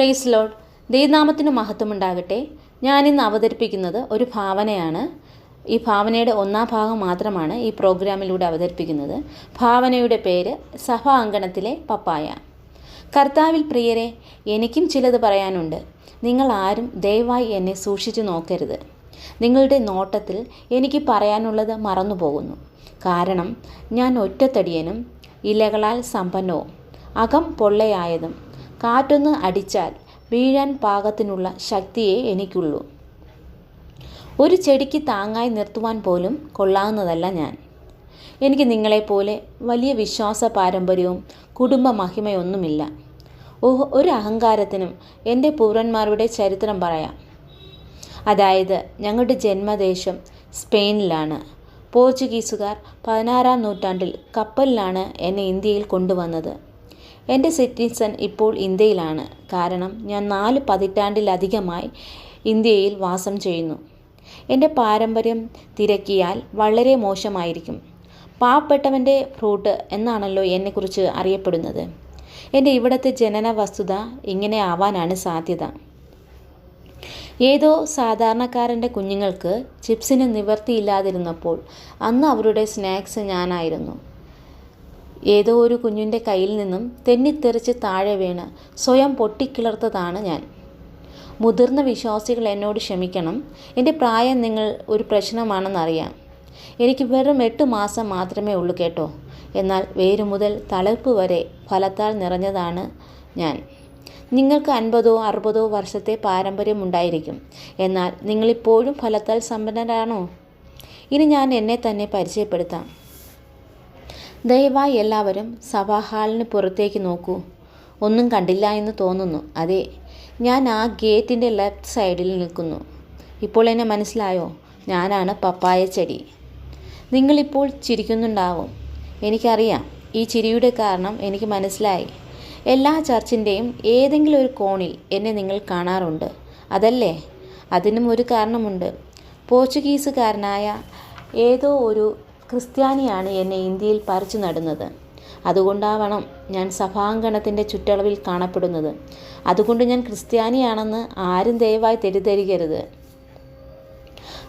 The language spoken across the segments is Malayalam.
പ്രൈസ് ലോഡ് ദൈവനാമത്തിന് മഹത്വമുണ്ടാകട്ടെ. ഞാനിന്ന് അവതരിപ്പിക്കുന്നത് ഒരു ഭാവനയാണ്. ഈ ഭാവനയുടെ ഒന്നാം ഭാഗം മാത്രമാണ് ഈ പ്രോഗ്രാമിലൂടെ അവതരിപ്പിക്കുന്നത്. ഭാവനയുടെ പേര് സഭാ അങ്കണത്തിലെ പപ്പായ. കർത്താവിൽ പ്രിയരെ എനിക്കും ചിലത് പറയാനുണ്ട്. നിങ്ങൾ ആരും ദയവായി എന്നെ സൂക്ഷിച്ചു നോക്കരുത്. നിങ്ങളുടെ നോട്ടത്തിൽ എനിക്ക് പറയാനുള്ളത് മറന്നുപോകുന്നു. കാരണം ഞാൻ ഒറ്റത്തടിയനും ഇലകളാൽ സമ്പന്നവും അകം പൊള്ളയായതും കാറ്റൊന്ന് അടിച്ചാൽ വീഴാൻ പാകത്തിനുള്ള ശക്തിയെ എനിക്കുള്ളൂ. ഒരു ചെടിക്ക് താങ്ങായി നിർത്തുവാൻ പോലും കൊള്ളാവുന്നതല്ല ഞാൻ. എനിക്ക് നിങ്ങളെപ്പോലെ വലിയ വിശ്വാസ പാരമ്പര്യവും കുടുംബ മഹിമയൊന്നുമില്ല. ഓഹ് ഒരു അഹങ്കാരത്തിനും എന്റെ പൂർവന്മാരുടെ ചരിത്രം പറയാം. അതായത് ഞങ്ങളുടെ ജന്മദേശം സ്പെയിനിലാണ്. പോർച്ചുഗീസുകാർ പതിനാറാം നൂറ്റാണ്ടിൽ കപ്പലിലാണ് എന്നെ ഇന്ത്യയിൽ കൊണ്ടുവന്നത്. എന്റെ സിറ്റിസൺ ഇപ്പോൾ ഇന്ത്യയിലാണ്. കാരണം ഞാൻ നാല് പതിറ്റാണ്ടിലധികമായി ഇന്ത്യയിൽ വാസം ചെയ്യുന്നു. എന്റെ പാരമ്പര്യം തിരക്കിയാൽ വളരെ മോശമായിരിക്കും. പാവപ്പെട്ടവന്റെ ഫ്രൂട്ട് എന്നാണല്ലോ എന്നെക്കുറിച്ച് അറിയപ്പെടുന്നത്. എന്റെ ഇവിടുത്തെ ജനന വസ്തുത ഇങ്ങനെ ആവാനാണ് സാധ്യത. ഏതോ സാധാരണക്കാരന്റെ കുഞ്ഞുങ്ങൾക്ക് ചിപ്സിന് നിവർത്തിയില്ലാതിരുന്നപ്പോൾ അന്ന് അവരുടെ സ്നാക്സ് ഞാനായിരുന്നു. ഏതോ ഒരു കുഞ്ഞിന്റെ കയ്യിൽ നിന്നും തെന്നിത്തെറിച്ച് താഴെ വീണ് സ്വയം പൊട്ടിക്കിളർത്തതാണ് ഞാൻ. മുതിർന്ന വിശ്വാസികൾ എന്നോട് ക്ഷമിക്കണം. എന്റെ പ്രായം നിങ്ങൾ ഒരു പ്രശ്നമാണെന്നറിയാം. എനിക്ക് വെറും എട്ട് മാസം മാത്രമേ ഉള്ളൂ കേട്ടോ. എന്നാൽ വേരു മുതൽ തളർപ്പ് വരെ ഫലത്താൽ നിറഞ്ഞതാണ് ഞാൻ. നിങ്ങൾക്ക് അൻപതോ അറുപതോ വർഷത്തെ പാരമ്പര്യമുണ്ടായിരിക്കും. എന്നാൽ നിങ്ങളിപ്പോഴും ഫലത്താൽ സമ്പന്നരാണോ? ഇനി ഞാൻ എന്നെ തന്നെ പരിചയപ്പെടുത്താം. ദയവായി എല്ലാവരും സഭാഹാളിന് പുറത്തേക്ക് നോക്കൂ. ഒന്നും കണ്ടില്ല എന്ന് തോന്നുന്നു. അതെ ഞാൻ ആ ഗേറ്റിന്റെ ലെഫ്റ്റ് സൈഡിൽ നിൽക്കുന്നു. ഇപ്പോൾ എന്നെ മനസ്സിലായോ? ഞാനാണ് പപ്പായ ചെടി. നിങ്ങളിപ്പോൾ ചിരിക്കുന്നുണ്ടാവും. എനിക്കറിയാം. ഈ ചിരിയുടെ കാരണം എനിക്ക് മനസ്സിലായി. എല്ലാ ചർച്ചിന്റെയും ഏതെങ്കിലും ഒരു കോണിൽ എന്നെ നിങ്ങൾ കാണാറുണ്ട്. അതല്ലേ? അതിനും ഒരു കാരണമുണ്ട്. പോർച്ചുഗീസുകാരനായ ഏതോ ഒരു ക്രിസ്ത്യാനിയാണ് എന്നെ ഇന്ത്യയിൽ പറിച്ചു നടുന്നത്. അതുകൊണ്ടാവണം ഞാൻ സഭാങ്കണത്തിന്റെ ചുറ്റളവിൽ കാണപ്പെടുന്നത്. അതുകൊണ്ട് ഞാൻ ക്രിസ്ത്യാനിയാണെന്ന് ആരും ദയവായി തെറ്റിദ്ധരിക്കരുത്.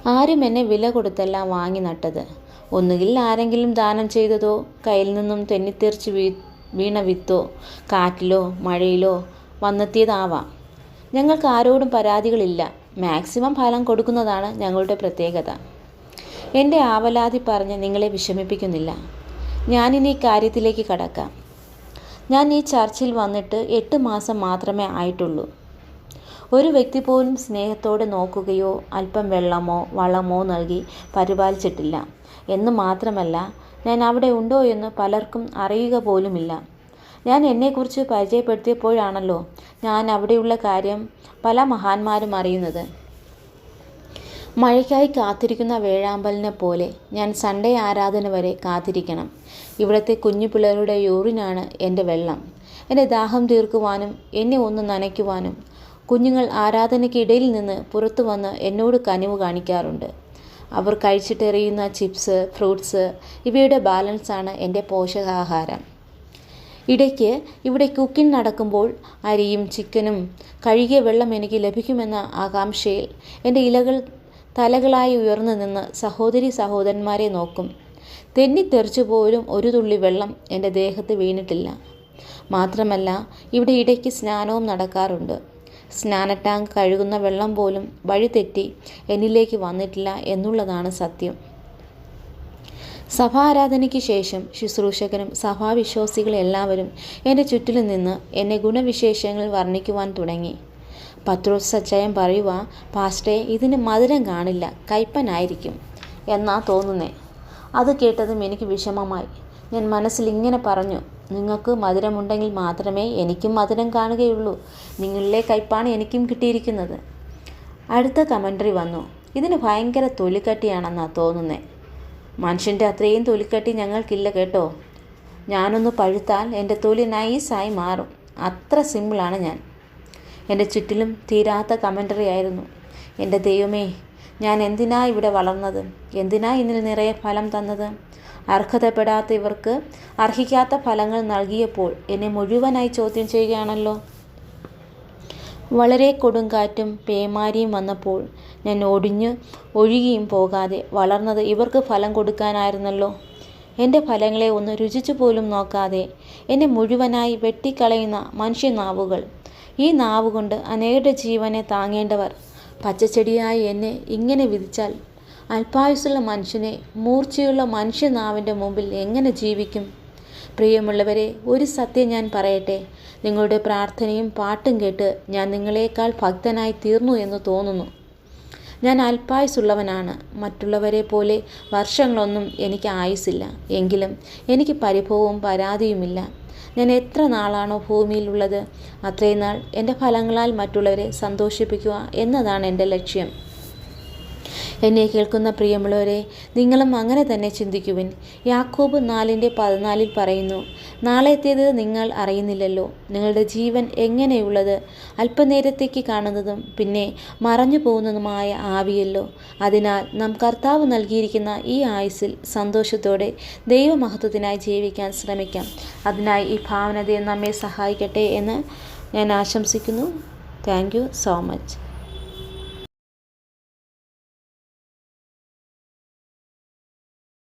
ആരും എന്നെ വില കൊടുത്തെല്ലാം വാങ്ങി നട്ടത്. ഒന്നുകിൽ ആരെങ്കിലും ദാനം ചെയ്തതോ കയ്യിൽ നിന്നും തെന്നിത്തെറിച്ച് വീ വീണ വിത്തോ കാറ്റിലോ മഴയിലോ വന്നെത്തിയതാവാം. ഞങ്ങൾക്ക് ആരോടും പരാതികളില്ല. മാക്സിമം ഫലം കൊടുക്കുന്നതാണ് ഞങ്ങളുടെ പ്രത്യേകത. എന്റെ ആവലാതി പറഞ്ഞ് നിങ്ങളെ വിഷമിപ്പിക്കുന്നില്ല. ഞാനിനി കാര്യത്തിലേക്ക് കടക്കാം. ഞാൻ ഈ ചർച്ചിൽ വന്നിട്ട് എട്ട് മാസം മാത്രമേ ആയിട്ടുള്ളൂ. ഒരു വ്യക്തി പോലും സ്നേഹത്തോടെ നോക്കുകയോ അല്പം വെള്ളമോ വളമോ നൽകി പരിപാലിച്ചിട്ടില്ല. എന്ന് മാത്രമല്ല ഞാൻ അവിടെ ഉണ്ടോ എന്ന് പലർക്കും അറിയുക പോലുമില്ല. ഞാൻ എന്നെക്കുറിച്ച് പരിചയപ്പെടുത്തിയപ്പോഴാണല്ലോ ഞാൻ അവിടെയുള്ള കാര്യം പല മഹാന്മാരും അറിയുന്നത്. മഴയ്ക്കായി കാത്തിരിക്കുന്ന വേഴാമ്പലിനെ പോലെ ഞാൻ സൺഡേ ആരാധന വരെ കാത്തിരിക്കണം. ഇവിടുത്തെ കുഞ്ഞു പിള്ളേരുടെ യൂറിനാണ് എന്റെ വെള്ളം. എന്റെ ദാഹം തീർക്കുവാനും എന്നെ ഒന്ന് നനയ്ക്കുവാനും കുഞ്ഞുങ്ങൾ ആരാധനയ്ക്കിടയിൽ നിന്ന് പുറത്തു വന്ന് എന്നോട് കനിവ് കാണിക്കാറുണ്ട്. അവർ കഴിച്ചിട്ടെറിയുന്ന ചിപ്സ് ഫ്രൂട്ട്സ് ഇവയുടെ ബാലൻസാണ് എന്റെ പോഷകാഹാരം. ഇടയ്ക്ക് ഇവിടെ കുക്കിംഗ് നടക്കുമ്പോൾ അരിയും ചിക്കനും കഴുകിയ വെള്ളം എനിക്ക് ലഭിക്കുമെന്ന ആകാംക്ഷയിൽ എന്റെ ഇലകൾ തലകളായി ഉയർന്നു നിന്ന് സഹോദരി സഹോദരന്മാരെ നോക്കും. തെന്നിത്തെറിച്ചു പോലും ഒരു തുള്ളി വെള്ളം എന്റെ ദേഹത്ത് വീണിട്ടില്ല. മാത്രമല്ല ഇവിടെ ഇടയ്ക്ക് സ്നാനവും നടക്കാറുണ്ട്. സ്നാന ടാങ്ക് കഴുകുന്ന വെള്ളം പോലും വഴി തെറ്റി എന്നിലേക്ക് വന്നിട്ടില്ല എന്നുള്ളതാണ് സത്യം. സഭാരാധനയ്ക്ക് ശേഷം ശുശ്രൂഷകരും സഭാവിശ്വാസികൾ എല്ലാവരും എന്റെ ചുറ്റിലും നിന്ന് എന്നെ ഗുണവിശേഷങ്ങൾ വർണിക്കുവാൻ തുടങ്ങി. പത്രോസ് സച്ചയം പറയുക പാസ്റ്റേ ഇതിന് മധുരം കാണില്ല കയ്പനായിരിക്കും എന്നാ തോന്നുന്നേ. അത് കേട്ടതും എനിക്ക് വിഷമമായി. ഞാൻ മനസ്സിൽ ഇങ്ങനെ പറഞ്ഞു നിങ്ങൾക്ക് മധുരമുണ്ടെങ്കിൽ മാത്രമേ എനിക്കും മധുരം കാണുകയുള്ളൂ. നിങ്ങളിലെ കയ്പാണ് എനിക്കും കിട്ടിയിരിക്കുന്നത്. അടുത്ത കമൻട്രി വന്നു. ഇതിന് ഭയങ്കര തൊലിക്കട്ടിയാണെന്നാ തോന്നുന്നേ. മനുഷ്യന്റെ അത്രയും തൊലിക്കട്ടി ഞങ്ങൾക്കില്ല കേട്ടോ. ഞാനൊന്ന് പഴുത്താൽ എന്റെ തൊലി നൈസായി മാറും. അത്ര സിമ്പിളാണ് ഞാൻ. എന്റെ ചുറ്റിലും തീരാത്ത കമന്ററി ആയിരുന്നു. എന്റെ ദൈവമേ ഞാൻ എന്തിനാ ഇവിടെ വളർന്നത്? എന്തിനാ ഇതിൽ നിറയെ ഫലം തന്നത്? അർഹതപ്പെടാത്ത ഇവർക്ക് അർഹിക്കാത്ത ഫലങ്ങൾ നൽകിയപ്പോൾ എന്നെ മുഴുവനായി ചോദ്യം ചെയ്യുകയാണല്ലോ? വളരെ കൊടുങ്കാറ്റും പേമാരിയും വന്നപ്പോൾ ഞാൻ ഒടിഞ്ഞു ഒഴുകിയും പോകാതെ വളർന്നത് ഇവർക്ക് ഫലം കൊടുക്കാനായിരുന്നല്ലോ. എന്റെ ഫലങ്ങളെ ഒന്ന് രുചിച്ചു പോലും നോക്കാതെ എന്നെ മുഴുവനായി വെട്ടിക്കളയുന്ന മനുഷ്യനാവുകൾ ഈ നാവുകൊണ്ട് അനേകരുടെ ജീവനെ താങ്ങേണ്ടവർ. പച്ചച്ചെടിയായി എന്നെ ഇങ്ങനെ വിധിച്ചാൽ അല്പായുസുള്ള മനുഷ്യനെ മൂർച്ചയുള്ള മനുഷ്യനാവിന്റെ മുമ്പിൽ എങ്ങനെ ജീവിക്കും? പ്രിയമുള്ളവരെ ഒരു സത്യം ഞാൻ പറയട്ടെ. നിങ്ങളുടെ പ്രാർത്ഥനയും പാട്ടും കേട്ട് ഞാൻ നിങ്ങളെക്കാൾ ഭക്തനായി തീർന്നു എന്ന് തോന്നുന്നു. ഞാൻ അല്പായുസുള്ളവനാണ് മറ്റുള്ളവരെ പോലെ വർഷങ്ങളൊന്നും എനിക്ക് ആയുസില്ല എങ്കിലും എനിക്ക് പരിഭവവും പരാതിയുമില്ല. ഞാൻ എത്ര നാളാണോ ഭൂമിയിലുള്ളത്? അത്രയും നാൾ എന്റെ ഫലങ്ങളാൽ മറ്റുള്ളവരെ സന്തോഷിപ്പിക്കുക എന്നതാണ് എന്റെ ലക്ഷ്യം. എന്നെ കേൾക്കുന്ന പ്രിയമുള്ളവരെ നിങ്ങളും അങ്ങനെ തന്നെ ചിന്തിക്കുവിൻ. യാക്കോബ് നാലിന്റെ പതിനാലിൽ പറയുന്നു നാളെത്തേത് നിങ്ങൾ അറിയുന്നില്ലല്ലോ. നിങ്ങളുടെ ജീവൻ എങ്ങനെയുള്ളത്? അല്പനേരത്തേക്ക് കാണുന്നതും പിന്നെ മറഞ്ഞു പോകുന്നതുമായ ആവിയല്ലോ. അതിനാൽ നാം കർത്താവ് നൽകിയിരിക്കുന്ന ഈ ആയുസ്സിൽ സന്തോഷത്തോടെ ദൈവമഹത്വത്തിനായി ജീവിക്കാൻ ശ്രമിക്കാം. അതിനായി ഈ ഭാവനതയെ നമ്മെ സഹായിക്കട്ടെ എന്ന് ഞാൻ ആശംസിക്കുന്നു. Thank you so much.